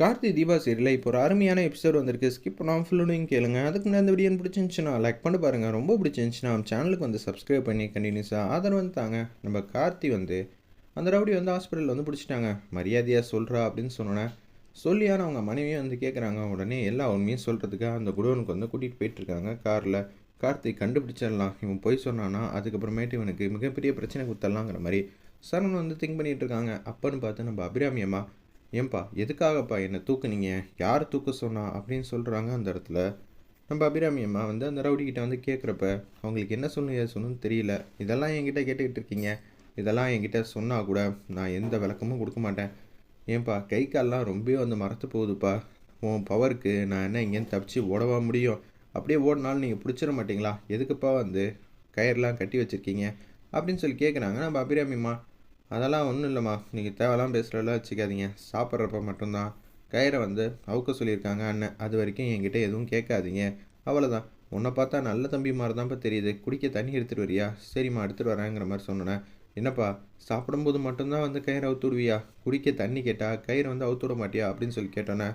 Karthi Deepa serial இப்போ ஒரு அருமையான எபிசோட் வந்திருக்கு. ஸ்கிப் பண்ணாமல் ஃபுல்லுடையும் கேளுங்க. அதுக்கு முன்னாடி இந்த வீடியோ பிடிச்சிருந்துச்சுன்னா லைக் பண்ணி பாருங்கள் ரொம்ப பிடிச்சிருந்துச்சுன்னா நம்ம சேனலுக்கு வந்து சப்ஸ்கிரைப் பண்ணி கண்டினியூஸாக ஆதரவு வந்து தாங்க. நம்ம கார்த்தி வந்து அந்த ரவுடி வந்து ஹாஸ்பிட்டலில் வந்து பிடிச்சிட்டாங்க. மரியாதையாக சொல்கிறா அப்படின்னு சொன்னோன்னே சொல்லியான அவங்க மனைவியும் வந்து கேட்குறாங்க உடனே எல்லா உண்மையும் சொல்கிறதுக்கு அந்த குடோனுக்கு வந்து கூட்டிகிட்டு போயிட்டுருக்காங்க காரில் கார்த்திக் கண்டுபிடிச்சிடலாம். இவன் போய் சொன்னான்னா அதுக்கப்புறமேட்டு இவனுக்கு மிகப்பெரிய பிரச்சனை கொடுத்துடலாங்கிற மாதிரி சரண் வந்து திங்க் பண்ணிகிட்டு இருக்காங்க. அப்பன்னு பார்த்து நம்ம அபிராமியம்மா ஏன்பா எதுக்காகப்பா என்னை தூக்குனீங்க? யார் தூக்க சொன்னா? அப்படின்னு சொல்கிறாங்க அந்த இடத்துல. நம்ம அபிராமி அம்மா வந்து அந்த ரவுடிக்கிட்ட வந்து கேட்குறப்ப அவங்களுக்கு என்ன சொல்லணும் ஏது சொல்லணும்னு தெரியல. இதெல்லாம் என்கிட்ட கேட்டுக்கிட்டு இருக்கீங்க. இதெல்லாம் என்கிட்ட சொன்னால் கூட நான் எந்த விளக்கமும் கொடுக்க மாட்டேன். ஏன்பா கை கால்லாம் ரொம்பவே வந்து மறத்து போகுதுப்பா. உன் பவருக்கு நான் என்ன இங்கேருந்து தப்பிச்சு ஓடவா முடியும்? அப்படியே ஓடினாலும் நீங்கள் பிடிச்சிட மாட்டீங்களா? எதுக்குப்பா வந்து கயிறுலாம் கட்டி வச்சுருக்கீங்க? அப்படின்னு சொல்லி கேட்குறாங்க நம்ம அபிராமிம்மா அதெல்லாம் ஒன்றும் இல்லைம்மா. நீங்கள் தேவையெல்லாம் பேசுகிறதெல்லாம் வச்சுக்காதீங்க. சாப்பிட்றப்ப மட்டும்தான். கயிறை வந்து அவுக்க சொல்லியிருக்காங்க அண்ணன். அது வரைக்கும் என்கிட்ட எதுவும் கேட்காதீங்க. அவ்வளோதான் உன்னை பார்த்தா நல்ல தம்பி மாதிரி தான்ப்பா தெரியுது. குடிக்க தண்ணி எடுத்துகிட்டு வரியா? சரிம்மா எடுத்துகிட்டு வரேங்கிற மாதிரி சொன்னேன். என்னப்பா சாப்பிடும்போது மட்டும்தான் வந்து கயிறை அவுத்துடுவியா குடிக்க தண்ணி கேட்டால் கயிறை வந்து அவுத்து விட மாட்டியா? அப்படின்னு சொல்லி கேட்டோன்னே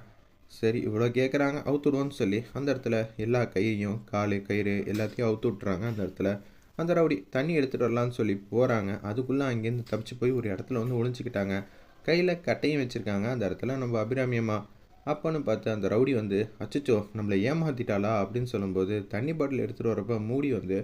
சரி இவ்வளோ கேட்குறாங்க அவுத்துடுவோன்னு சொல்லி அந்த இடத்துல எல்லா கையையும் காலு கயிறு எல்லாத்தையும் அவுத்து விட்றாங்க அந்த இடத்துல. அந்த ரவுடி தண்ணி எடுத்துகிட்டு வரலான்னு சொல்லி போகிறாங்க அதுக்குள்ளே அங்கேருந்து தப்பிச்சு போய் ஒரு இடத்துல வந்து ஒழிஞ்சிக்கிட்டாங்க கையில் கட்டையும் வச்சுருக்காங்க. அந்த இடத்துல நம்ம அபிராமியம்மா அப்போன்னு பார்த்து அந்த ரவுடி வந்து அச்சச்சோ நம்மளை ஏமாத்திட்டாளா அப்படின்னு சொல்லும்போது தண்ணி பாட்டில் எடுத்துகிட்டு வரப்போ மூடி வந்து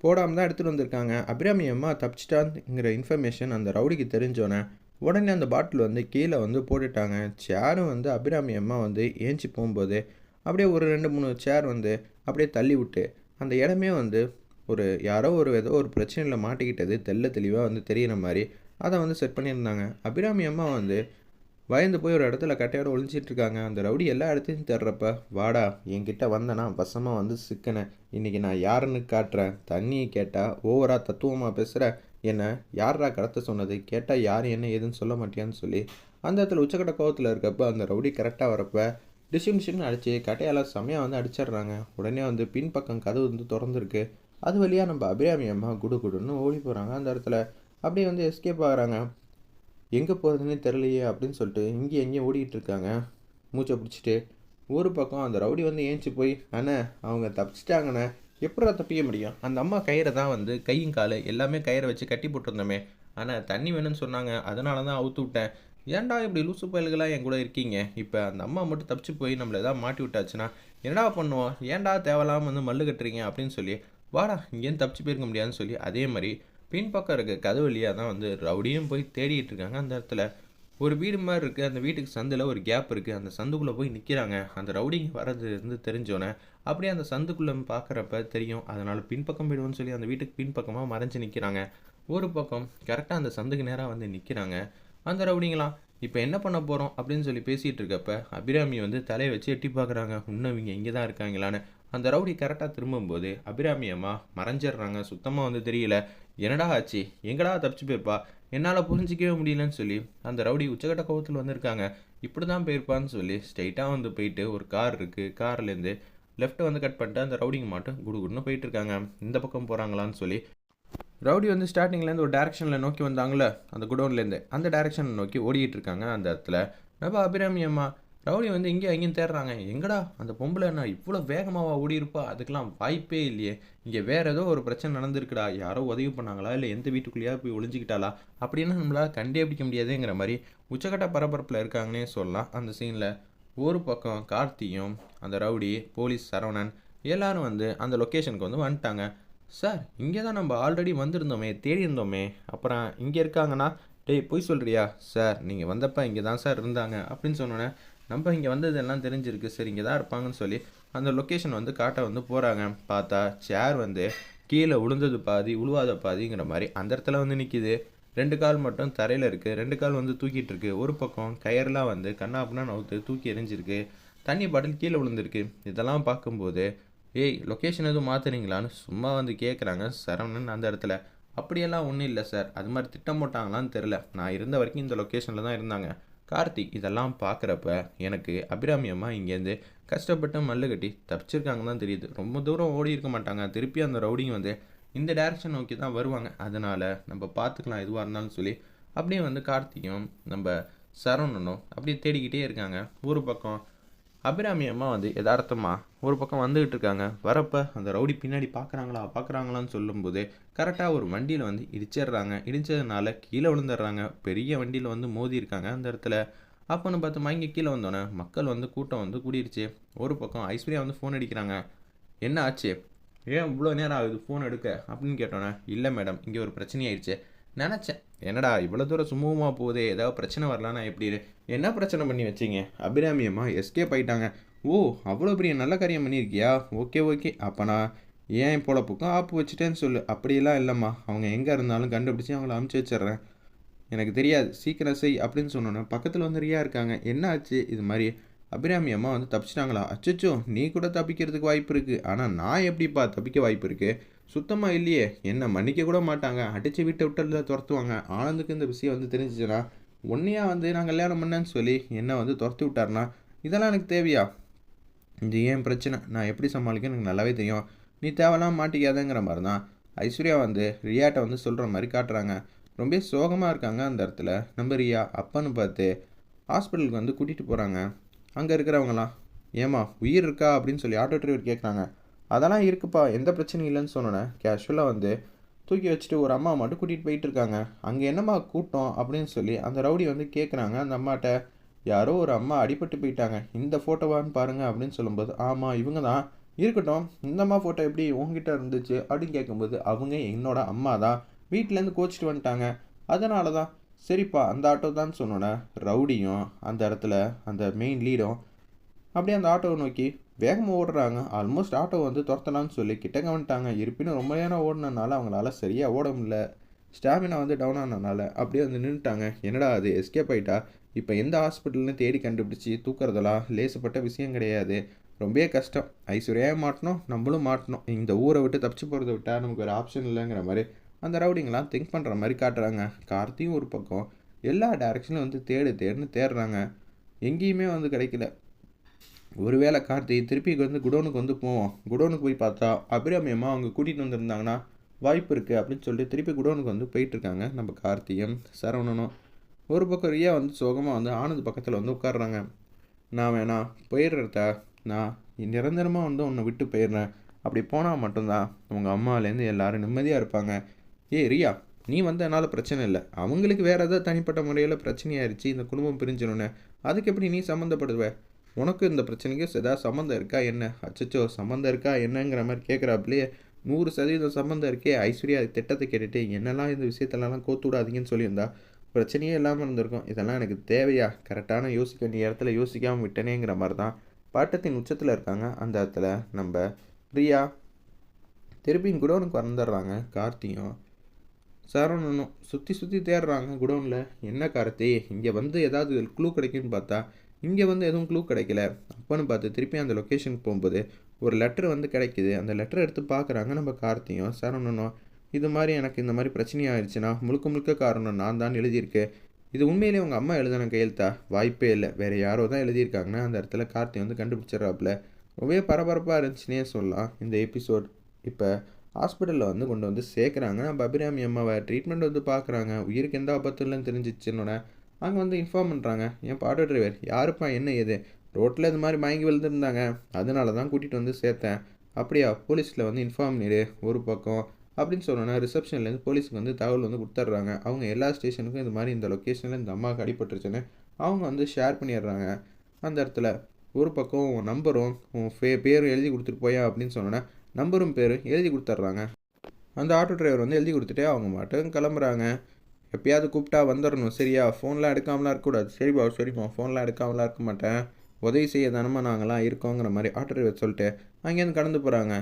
போடாமல் தான் எடுத்துகிட்டு வந்திருக்காங்க. அபிராமி அம்மா தப்பிச்சிட்டாங்கிற இன்ஃபர்மேஷன் அந்த ரவுடிக்கு தெரிஞ்சோன்னே உடனே அந்த பாட்டில் வந்து கீழே வந்து போட்டுட்டாங்க. சேரும் வந்து அபிராமி அம்மா வந்து ஏஞ்சி போகும்போது அப்படியே ஒரு ரெண்டு மூணு சேர் வந்து அப்படியே தள்ளி விட்டு அந்த இடமே வந்து ஒரு யாரோ ஒரு ஏதோ ஒரு பிரச்சனையில் மாட்டிக்கிட்டது தெல்ல தெளிவாக வந்து தெரியிற மாதிரி அதை வந்து செட் பண்ணியிருந்தாங்க. அபிராமி அம்மா வந்து பயந்து போய் ஒரு இடத்துல கட்டையோட ஒளிஞ்சிட்டு இருக்காங்க. அந்த ரவுடி எல்லா இடத்தையும் தர்றப்ப வாடா என்கிட்ட வந்தனா வசமாக வந்து சிக்கினேன் இன்றைக்கி நான் யாருன்னு காட்டுறேன். தண்ணியை கேட்டால் ஓவரா தத்துவமாக பேசுகிற என்னை யாரா கடத்த சொன்னது? கேட்டால் யார் என்ன ஏதுன்னு சொல்ல மாட்டியான்னு சொல்லி அந்த இடத்துல உச்சக்கட்ட கோவத்தில் இருக்கப்ப அந்த ரவுடி கரெக்டாக வரப்ப டிஷிம் டிஷிம்னு அடித்து கட்டையால் செம்மையாக வந்து அடிச்சிடுறாங்க. உடனே வந்து பின்பக்கம் கதவு வந்து திறந்துருக்கு. அது வழியாக நம்ம அபிராமி அம்மா குடு குடுன்னு ஓடி போகிறாங்க அந்த இடத்துல அப்படியே வந்து எஸ்கேப் ஆகுறாங்க. எங்கே போகிறதுனே தெரிலையே அப்படின்னு சொல்லிட்டு இங்கே எங்கேயும் ஓடிக்கிட்டு இருக்காங்க. மூச்சை பிடிச்சிட்டு ஒரு பக்கம் அந்த ரவுடி வந்து ஏஞ்சி போய் அண்ணே அவங்க தப்பிச்சிட்டாங்கண்ணே. எப்படா தப்பிக்க முடியும்? அந்த அம்மா கயிறை தான் வந்து கையும் காலு எல்லாமே கயிறை வச்சு கட்டி போட்டிருந்தோமே. ஆனால் தண்ணி வேணும்னு சொன்னாங்க. அதனால தான் அவுத்து விட்டேன். ஏன்டா இப்படி லூசு பயல்களாக என் கூட இருக்கீங்க? இப்போ அந்த அம்மா மட்டும் தப்பிச்சு போய் நம்மளை எதாவது மாட்டி விட்டாச்சுன்னா என்னடா பண்ணுவோம்? ஏன்டா தேவையில்லாமல் வந்து மல்லு கட்டுறீங்க? அப்படின்னு சொல்லி வாடா இங்கேயும் தப்பிச்சு போயிருக்க முடியாதுன்னு சொல்லி அதே மாதிரி பின்பக்கம் இருக்க கதவு வழியாக தான் வந்து ரவுடியும் போய் தேடிட்டு இருக்காங்க. அந்த இடத்துல ஒரு வீடு மாதிரி இருக்குது அந்த வீட்டுக்கு சந்தில் ஒரு கேப் இருக்குது அந்த சந்துக்குள்ளே போய் நிற்கிறாங்க அந்த ரவுடிங்க வர்றது இருந்து தெரிஞ்சோன்னே அப்படியே அந்த சந்துக்குள்ளே பார்க்குறப்ப தெரியும் அதனால் பின்பக்கம் போயிடுவோன்னு சொல்லி அந்த வீட்டுக்கு பின்பக்கமாக மறைஞ்சு நிற்கிறாங்க ஒரு பக்கம் கரெக்டாக அந்த சந்துக்கு நேராக வந்து நிற்கிறாங்க அந்த ரவுடிங்களாம் இப்போ என்ன பண்ண போகிறோம் அப்படின்னு சொல்லி பேசிகிட்டு இருக்கப்ப அபிராமி வந்து தலையை வச்சு எட்டி பார்க்குறாங்க. இன்னும் இவங்க இங்கே தான் இருக்காங்களான்னு. அந்த ரவுடி கரெக்டாக திரும்பும்போது அபிராமி அம்மா மறைஞ்சிடுறாங்க. சுத்தமாக வந்து தெரியல. என்னடா ஆச்சு? எங்கடா தப்பிச்சு போயிருப்பா? என்னால் புரிஞ்சிக்கவே முடியலன்னு சொல்லி அந்த ரவுடி உச்சக்கட்ட கோவத்தில் வந்திருக்காங்க. இப்படி தான் போயிருப்பான்னு சொல்லி ஸ்ட்ரைட்டாக வந்து போயிட்டு ஒரு கார் இருக்குது கார்லேருந்து லெஃப்ட்டை வந்து கட் பண்ணிட்டு அந்த ரவுடிங்க மட்டும் குடுகுடுன்னு போயிட்டு இருக்காங்க. இந்த பக்கம் போகிறாங்களான்னு சொல்லி ரவுடி வந்து ஸ்டார்டிங்லேருந்து ஒரு டேரெக்ஷனில் நோக்கி வந்தாங்களே அந்த குடோன்லேருந்து அந்த டேரெக்ஷனை நோக்கி ஓடிட்டு இருக்காங்க அந்த இடத்துல. நம்ம அபிராமி அம்மா ரவுடி வந்து இங்கே அங்கேயும் தேடுறாங்க. எங்கடா? அந்த பொம்பளை என்ன இவ்வளோ வேகமாவா ஓடி இருப்பா? அதுக்கெல்லாம் வாய்ப்பே இல்லையே. இங்கே வேறு ஏதோ ஒரு பிரச்சனை நடந்திருக்குடா. யாரோ உதவி பண்ணாங்களா? இல்லை எந்த வீட்டுக்குள்ளேயா போய் ஒளிஞ்சிக்கிட்டாளா? அப்படின்னு நம்மளால் கண்டே பிடிக்க முடியாதுங்கிற மாதிரி உச்சக்கட்ட பரபரப்பில் இருக்காங்கன்னே சொல்லலாம். அந்த சீனில் ஒரு பக்கம் கார்த்தியும் அந்த ரவுடி போலீஸ் சரவணன் எல்லாரும் வந்து அந்த லொக்கேஷனுக்கு வந்து வந்துட்டாங்க. சார் இங்கே தான் நம்ம ஆல்ரெடி வந்திருந்தோமே தேடி இருந்தோமே அப்புறம் இங்கே இருக்காங்கன்னா டேய் போய் சொல்கிறியா சார் நீங்கள் வந்தப்போ இங்கே தான் சார் இருந்தாங்க. அப்படின்னு சொன்னோன்னே நம்ம இங்கே வந்தது எல்லாம் தெரிஞ்சிருக்கு. சரி இங்கே தான் இருப்பாங்கன்னு சொல்லி அந்த லொக்கேஷன் வந்து காட்ட வந்து போகிறாங்க பார்த்தா சேர் வந்து கீழே உளுந்தது பாதி உழுவாத பாதிங்கிற மாதிரி அந்த இடத்துல வந்து நிற்கிது ரெண்டு கால் மட்டும் தரையில் இருக்குது ரெண்டு கால் வந்து தூக்கிட்டு இருக்கு. ஒரு பக்கம் கயர்லாம் வந்து கண்ணாப்புனா நவுத்து தூக்கி எரிஞ்சிருக்கு தண்ணி பாட்டில் கீழே விழுந்திருக்கு இதெல்லாம் பார்க்கும்போது ஏய் லொக்கேஷன் எதுவும் மாற்றுறீங்களான்னு சும்மா வந்து கேட்குறாங்க சரவணன் அந்த இடத்துல. அப்படியெல்லாம் ஒன்றும் இல்லை சார். அது மாதிரி திட்டம் போட்டாங்களான்னு தெரில நான் இருந்த வரைக்கும் இந்த லொக்கேஷனில் தான் இருந்தாங்க. கார்த்திக் இதெல்லாம் பார்க்குறப்ப எனக்கு அபிராமியம்மா இங்கேருந்து கஷ்டப்பட்டு மல்லு கட்டி தப்பிச்சிருக்காங்க தான் தெரியுது. ரொம்ப தூரம் ஓடி இருக்க மாட்டாங்க. திருப்பி அந்த ரவுடிங் வந்து இந்த டேரக்ஷன் நோக்கி தான் வருவாங்க. அதனால் நம்ம பார்த்துக்கலாம் எதுவாக இருந்தாலும் சொல்லி அப்படியே வந்து கார்த்தியும் நம்ம சரவணனும் அப்படியே தேடிக்கிட்டே இருக்காங்க. ஒரு பக்கம் அபிராமி அம்மா வந்து யதார்த்தமாக ஒரு பக்கம் வந்துகிட்டு இருக்காங்க. வரப்போ அந்த ரவுடி பின்னாடி பார்க்குறாங்களா பார்க்குறாங்களான்னு சொல்லும்போது கரெக்டாக ஒரு வண்டியில் வந்து இடிச்சிடுறாங்க. இடிச்சதுனால கீழே விழுந்துடுறாங்க. பெரிய வண்டியில் வந்து மோதி இருக்காங்க அந்த இடத்துல. அப்போன்னு பார்த்து மயங்கி கீழே வந்தோன்னே மக்கள் வந்து கூட்டம் வந்து கூடிருச்சு. ஒரு பக்கம் ஐஸ்வர்யா வந்து ஃபோன் அடிக்கிறாங்க. என்ன ஆச்சு? ஏன் இவ்வளோ நேரம் ஆகுது ஃபோன் எடுக்க? அப்படின்னு கேட்டோன்னே இல்லை மேடம் இங்கே ஒரு பிரச்சனை ஆயிடுச்சு நினச்சேன். என்னடா இவ்வளோ தூரம் சுமூகமாக போகுதே ஏதாவது பிரச்சனை வரலான்னா எப்படி என்ன பிரச்சனை பண்ணி வச்சீங்க? அபிராமியம்மா எஸ்கேப் ஆயிட்டாங்க. ஓ அவ்வளோ பெரிய நல்ல காரியம் பண்ணியிருக்கியா? Okay okay. அப்போ நான் ஏன் பொழப்புக்கும் ஆப்பு வச்சுட்டேன்னு சொல்லு. அப்படியெல்லாம் இல்லைம்மா. அவங்க எங்கே இருந்தாலும் கண்டுபிடிச்சி அவங்கள அமுச்சு வச்சிடுறேன். எனக்கு தெரியாது. சீக்கிரம் செய் அப்படின்னு சொன்னோன்னே பக்கத்தில் வந்து ரியா இருக்காங்க. என்ன ஆச்சு? இது மாதிரி அபிராமி அம்மா வந்து தப்பிச்சிட்டாங்களா? அச்சச்சோ நீ கூட தப்பிக்கிறதுக்கு வாய்ப்பு இருக்குது ஆனால் நான் எப்படிப்பா தப்பிக்க வாய்ப்பு இருக்குது சுத்தமாக இல்லையே. என்னை மன்னிக்க கூட மாட்டாங்க. அடித்து வீட்டை விட்டதில் துரத்துவாங்க. ஆனந்துக்கு இந்த விஷயம் வந்து தெரிஞ்சிச்சுன்னா ஒன்றையாக வந்து நான் கல்யாணம் பண்ணேன்னு சொல்லி என்னை வந்து துரத்தி விட்டார்னா இதெல்லாம் எனக்கு தேவையா? இது ஏன் பிரச்சனை? நான் எப்படி சமாளிக்க எனக்கு நல்லாவே தெரியும். நீ தேவைலாம் மாட்டிக்காதங்கிற மாதிரி தான் ஐஸ்வர்யா வந்து ரியாட்டை வந்து சொல்கிற மாதிரி காட்டுறாங்க. ரொம்ப சோகமாக இருக்காங்க அந்த இடத்துல. நம்ம ரியா அப்பன்னு பார்த்து ஹாஸ்பிட்டலுக்கு வந்து கூட்டிகிட்டு போகிறாங்க அங்கே இருக்கிறவங்களாம் ஏமா உயிர் இருக்கா? அப்படின்னு சொல்லி ஆட்டோ டிரைவர் கேட்குறாங்க அதெல்லாம் இருக்குப்பா எந்த பிரச்சனையும் இல்லைன்னு சொன்னோன்னே கேஷுவலாக வந்து தூக்கி வச்சுட்டு ஒரு அம்மா மட்டும் கூட்டிகிட்டு போயிட்டு இருக்காங்க. அங்கே என்னம்மா கூட்டம்? அப்படின்னு சொல்லி அந்த ரவுடி வந்து கேட்குறாங்க அந்த அம்மாட்ட யாரோ ஒரு அம்மா அடிபட்டு போயிட்டாங்க. இந்த ஃபோட்டோவான்னு பாருங்கள் அப்படின்னு சொல்லும்போது ஆமாம் இவங்க தான் இருக்கட்டும் இந்த அம்மா ஃபோட்டோ எப்படி உங்ககிட்ட இருந்துச்சு? அப்படின்னு கேட்கும்போது அவங்க என்னோட அம்மா தான் வீட்டிலேருந்து கோச்சிட்டு வந்துட்டாங்க. அதனால தான் சரிப்பா அந்த ஆட்டோ தான் சொன்னோன்னே ரவுடியும் அந்த இடத்துல அந்த மெயின் லீடும் அப்படியே அந்த ஆட்டோவை நோக்கி வேகமாக ஓடுறாங்க. ஆல்மோஸ்ட் ஆட்டோ வந்து துரத்தலான்னு சொல்லி கிட்டங்க வந்துட்டாங்க. இருப்பினும் ரொம்ப நேரம் ஓடினனால அவங்களால சரியாக ஓட முடியல. ஸ்டாமினா வந்து டவுன் ஆனதுனால அப்படியே வந்து நின்றுட்டாங்க என்னடா அது எஸ்கேப் ஆகிட்டா இப்போ எந்த ஹாஸ்பிட்டல்னு தேடி கண்டுபிடிச்சி தூக்குறதெல்லாம் லேசப்பட்ட விஷயம் கிடையாது. ரொம்பவே கஷ்டம். ஐஸ்வர்யா மாட்டணும் நம்மளும் மாட்டணும். இந்த ஊரை விட்டு தப்பிச்சு போகிறத விட்டால் நமக்கு ஒரு ஆப்ஷன் இல்லைங்கிற மாதிரி அந்த ரவுடிங்கெலாம் திங்க் பண்ணுற மாதிரி காட்டுறாங்க. கார்த்தியும் ஒரு பக்கம் எல்லா டேரெக்ஷன்லையும் வந்து தேடு தேடுன்னு தேடுறாங்க. எங்கேயுமே வந்து கிடைக்கல. ஒருவேளை கார்த்தி திருப்பி வந்து குடோனுக்கு வந்து போவோம் குடோனுக்கு போய் பார்த்தா அபிராமியமாக அவங்க கூட்டிகிட்டு வந்திருந்தாங்கன்னா வாய்ப்பு இருக்குது அப்படின்னு சொல்லிட்டு திருப்பி குடோனுக்கு வந்து போயிட்டுருக்காங்க நம்ம கார்த்தியும் சரவணனும். ஒரு பக்கம் ரியா வந்து சோகமாக வந்து ஆனந்த் பக்கத்தில் வந்து உட்காடுறாங்க நான் வேணா போயிடுறத நான் நிரந்தரமாக வந்து உன்னை விட்டு போயிடுறேன். அப்படி போனால் மட்டும்தான் உங்கள் அம்மாலேருந்து எல்லோரும் நிம்மதியாக இருப்பாங்க. ஏய் ரியா நீ வந்தனால பிரச்சனை இல்லை. அவங்களுக்கு வேறு ஏதாவது தனிப்பட்ட முறையில் பிரச்சனையாயிருச்சு இந்த குடும்பம் பிரிஞ்சிடணுன்னு அதுக்கு எப்படி நீ சம்மந்தப்படுவ? உனக்கு இந்த பிரச்சனைக்கு ஏதாவது சம்மந்தம் இருக்கா என்ன? அச்சச்சோ சம்மந்தம் இருக்கா என்னங்கிற மாதிரி கேட்குறாப்புலையே நூறு சதவீதம் சம்மந்தம் இருக்கே ஐஸ்வர்யா திட்டத்தை கேட்டுட்டு என்னெல்லாம் இந்த விஷயத்தெல்லாம் கோத்து விடாதீங்கன்னு சொல்லியிருந்தா பிரச்சனையே இல்லாமல் இருந்திருக்கும். இதெல்லாம் எனக்கு தேவையா? கரெக்டான யோசிக்க வேண்டிய இடத்துல யோசிக்காமல் விட்டனேங்கிற மாதிரி தான் பாட்டத்தின் உச்சத்தில் இருக்காங்க. அந்த இடத்துல நம்ம ரியா திருப்பியும் உனக்கு வந்துடுறாங்க கார்த்தியும் சரவணனும் சுற்றி சுற்றி தேடுறாங்க குடோனில். என்ன கார்த்தி இங்கே வந்து ஏதாவது க்ளூ கிடைக்குன்னு பார்த்தா இங்கே வந்து எதுவும் க்ளூ கிடைக்கல. அப்போன்னு பார்த்து திருப்பி அந்த லொக்கேஷனுக்கு போகும்போது ஒரு லெட்டர் வந்து கிடைக்கிது. அந்த லெட்டர் எடுத்து பார்க்குறாங்க நம்ம கார்த்தியும் சரவணனும். இது மாதிரி எனக்கு இந்த மாதிரி பிரச்சனை ஆயிடுச்சுன்னா முழுக்க முழுக்க காரணம் நான் தான் எழுதியிருக்கேன். இது உண்மையிலே உங்கள் அம்மா எழுதின கையெழுத்தா? வாய்ப்பே இல்லை. வேறு யாரோ தான் எழுதியிருக்காங்கன்னா அந்த இடத்துல கார்த்தி வந்து கண்டுபிடிச்சிட்றாப்புல. ரொம்பவே பரபரப்பாக இருந்துச்சுன்னே சொல்லலாம். இந்த எபிசோட் இப்போ ஹாஸ்பிட்டலில் வந்து கொண்டு வந்து சேர்க்குறாங்க. பபிராமி அபிராமி அம்மாவை ட்ரீட்மெண்ட் வந்து பார்க்குறாங்க. உயிருக்கு எந்த ஆபத்தும் இல்லைன்னு தெரிஞ்சிச்சுன்னொன்னே அங்கே வந்து இன்ஃபார்ம் பண்ணுறாங்க என் ஆட்டோ டிரைவர் யாருப்பா என்ன ஏது? ரோட்டில் இது மாதிரி மயங்கி விழுந்துருந்தாங்க. அதனால தான் கூட்டிகிட்டு வந்து சேர்த்தேன். அப்படியா? போலீஸில் வந்து இன்ஃபார்ம் பண்ணிடு ஒரு பக்கம் அப்படின்னு சொன்னோன்னா ரிசப்ஷன்லேருந்து போலீஸுக்கு வந்து தகவல் வந்து கொடுத்துட்றாங்க அவங்க எல்லா ஸ்டேஷனுக்கும் இது மாதிரி இந்த லொக்கேஷனில் இந்த அம்மாவுக்கு அடிபட்டுருச்சுன்னு அவங்க வந்து ஷேர் பண்ணிடுறாங்க அந்த இடத்துல ஒரு பக்கம் உன் நம்பரும் உன் ஃபே பேரும் எழுதி கொடுத்துட்டு போயா அப்படின்னு சொன்னோன்னா நம்பரும் பேர் எழுதி கொடுத்துட்றாங்க அந்த ஆட்டோ டிரைவர் வந்து எழுதி கொடுத்துட்டே அவங்க மட்டும் கிளம்புறாங்க. எப்பயாவது கூப்பிட்டா வந்துடணும் சரியா? ஃபோன்லாம் எடுக்காமலாம் இருக்கக்கூடாது சரிப்பா சரிப்பா ஃபோன்லாம் எடுக்காமலாம் இருக்க மாட்டேன். உதவி செய்ய தானமாக நாங்களாம் இருக்கோங்கிற மாதிரி ஆட்டோ டிரைவர் சொல்லிட்டு அங்கேருந்து கடந்து போகிறாங்க